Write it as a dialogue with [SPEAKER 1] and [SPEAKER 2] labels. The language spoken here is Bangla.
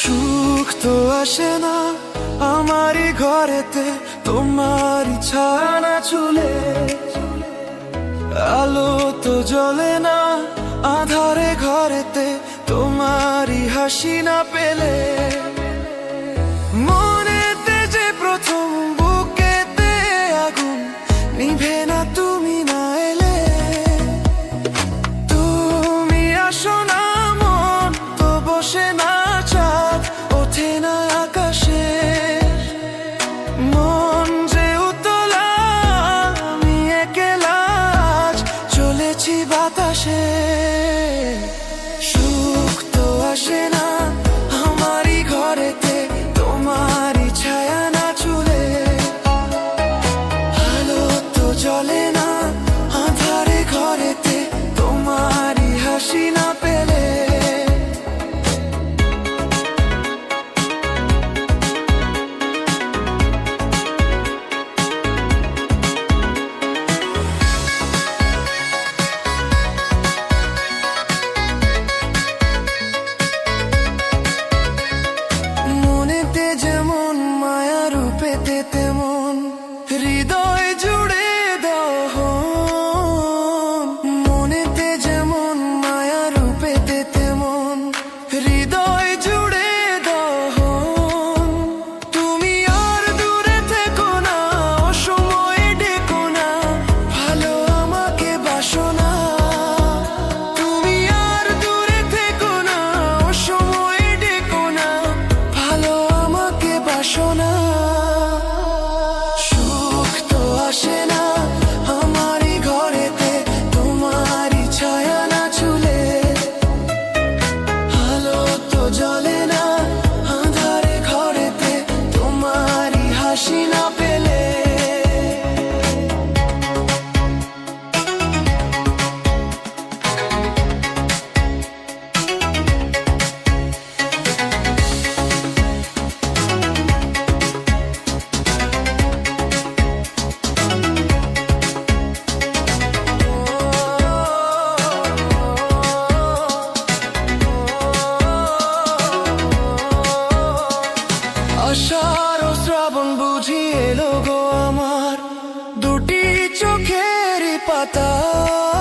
[SPEAKER 1] সুখ তো আসে না আমারই ঘরেতে তোমারই ছানা চুলে। আলো তো জ্বলে হাসি না পেলে, মনেতে যে প্রথম বুকেতে আগুন, নিভে না তুমি না এলে। তুমি আসো না মন তো বসে না চাঁদ, ওঠে না আকাশে। মন যে উতলা, আমি একলা চলেছি বাতাসে। সুখ তো আসে আষাঢ় ও শ্রাবণ বুঝি এলো গো আমার। দুটি চোখের পাতায়